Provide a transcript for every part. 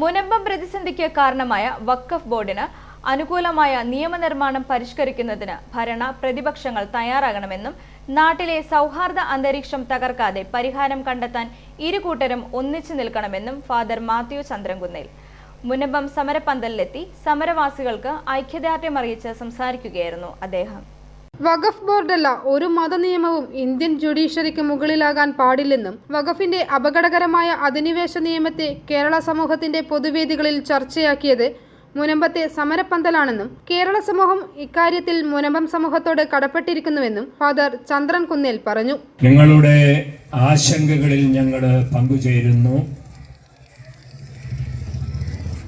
മുനമ്പം പ്രതിസന്ധിക്ക് കാരണമായ വഖഫ് ബോർഡിന് അനുകൂലമായ നിയമനിർമ്മാണം പരിഷ്കരിക്കുന്നതിന് ഭരണ പ്രതിപക്ഷങ്ങൾ തയ്യാറാകണമെന്നും നാട്ടിലെ സൗഹാർദ്ദ അന്തരീക്ഷം തകർക്കാതെ പരിഹാരം കണ്ടെത്താൻ ഇരുകൂട്ടരും ഒന്നിച്ചു നിൽക്കണമെന്നും ഫാദർ മാത്യു ചന്ദ്രൻകുന്നേൽ. മുനമ്പം സമരപന്തലിലെത്തി സമരവാസികൾക്ക് ഐക്യദാർഢ്യം അറിയിച്ച് സംസാരിക്കുകയായിരുന്നു അദ്ദേഹം. വഖഫ് ബോർഡല്ല ഒരു മതനിയമവും ഇന്ത്യൻ ജുഡീഷ്യറിക്ക് മുകളിലാകാൻ പാടില്ലെന്നും വഖഫിന്റെ അപകടകരമായ അധിനിവേശ നിയമത്തെ കേരള സമൂഹത്തിന്റെ പൊതുവേദികളിൽ ചർച്ചയാക്കിയത് മുനമ്പത്തെ സമരപ്പന്തലാണെന്നും കേരള സമൂഹം ഇക്കാര്യത്തിൽ മുനമ്പം സമൂഹത്തോട് കടപ്പെട്ടിരിക്കുന്നുവെന്നും ഫാദർ ചന്ദ്രൻ കുന്നേൽ പറഞ്ഞു. നിങ്ങളുടെ ആശങ്കകളിൽ ഞങ്ങൾ പങ്കുചേരുന്നു.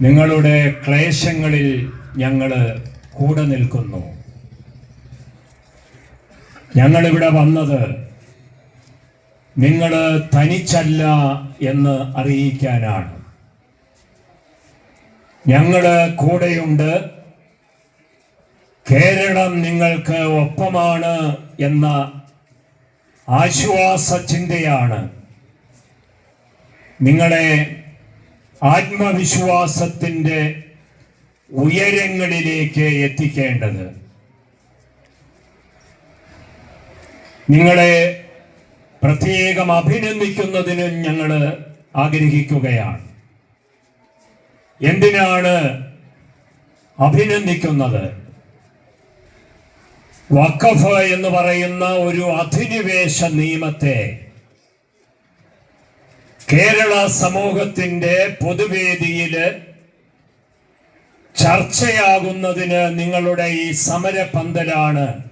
നിങ്ങളുടെ ക്ലേശങ്ങളിൽ ഞങ്ങൾ കൂടെ നിൽക്കുന്നു. ഞങ്ങളിവിടെ വന്നത് നിങ്ങൾ തനിച്ചല്ല എന്ന് അറിയിക്കാനാണ്. ഞങ്ങൾ കൂടെയുണ്ട്. കേരളം നിങ്ങൾക്ക് ഒപ്പമാണ് എന്ന ആശ്വാസ ചിന്തയാണ്. നിങ്ങളെ ആത്മവിശ്വാസത്തിന്റെ ഉയരങ്ങളിലേക്ക് എത്തിക്കേണ്ടത്. നിങ്ങളെ പ്രത്യേകം അഭിനന്ദിക്കുന്നതിന് ഞങ്ങൾ ആഗ്രഹിക്കുകയാണ്. എന്തിനാണ് അഭിനന്ദിക്കുന്നത്? വക്കഫ് എന്ന് പറയുന്ന ഒരു അധിനിവേശ നിയമത്തെ കേരള സമൂഹത്തിന്റെ പൊതുവേദിയിൽ ചർച്ചയാകുന്നതിന് നിങ്ങളുടെ ഈ സമരപന്തലാണ്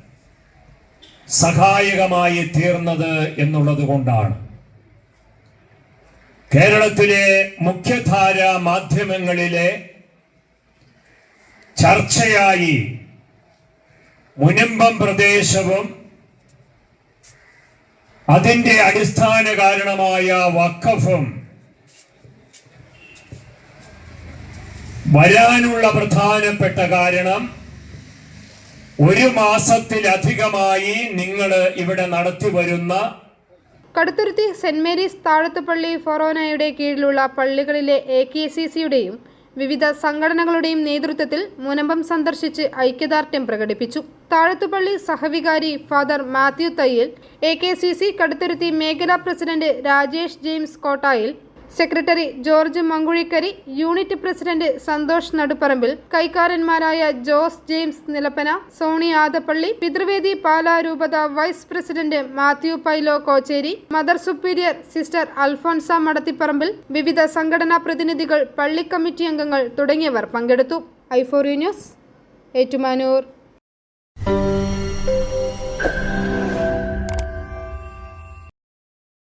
സഹായകമായി തീർന്നത് എന്നുള്ളത് കൊണ്ടാണ്. കേരളത്തിലെ മുഖ്യധാര മാധ്യമങ്ങളിലെ ചർച്ചയായി മുനമ്പം പ്രദേശവും അതിന്റെ അടിസ്ഥാന കാരണമായ വക്കഫും വരാനുള്ള പ്രധാനപ്പെട്ട കാരണം ഒരു മാസത്തിലധികമായി നിങ്ങൾ ഇവിടെ നടത്തി വരുന്ന കടുത്തുരുത്തി സെന്റ് മേരീസ് താഴത്തുപള്ളി ഫൊറോനയുടെ കീഴിലുള്ള പള്ളികളിലെ എ കെ സി സിയുടെയും വിവിധ സംഘടനകളുടെയും നേതൃത്വത്തിൽ മുനമ്പം സന്ദർശിച്ച് ഐക്യദാർഢ്യം പ്രകടിപ്പിച്ചു. താഴത്തുപള്ളി സഹവികാരി father Mathew Thayyil A K C C Kaduthuruthy മേഖലാ president Rajesh James Kottayil secretary George Mankuzhikkari unit president Santhosh Naduparambil കൈക്കാരന്മാരായ Jose James Nilappana Soni Adappally പിതൃവേദി പാലാരൂപത vice president Mathew Pailo Kocheri mother superior sister Alphonsa Madathiparambil വിവിധ സംഘടനാ പ്രതിനിധികൾ പള്ളി കമ്മിറ്റി അംഗങ്ങൾ തുടങ്ങിയവർ പങ്കെടുത്തു. ഐഫോറി news Ettumanoor.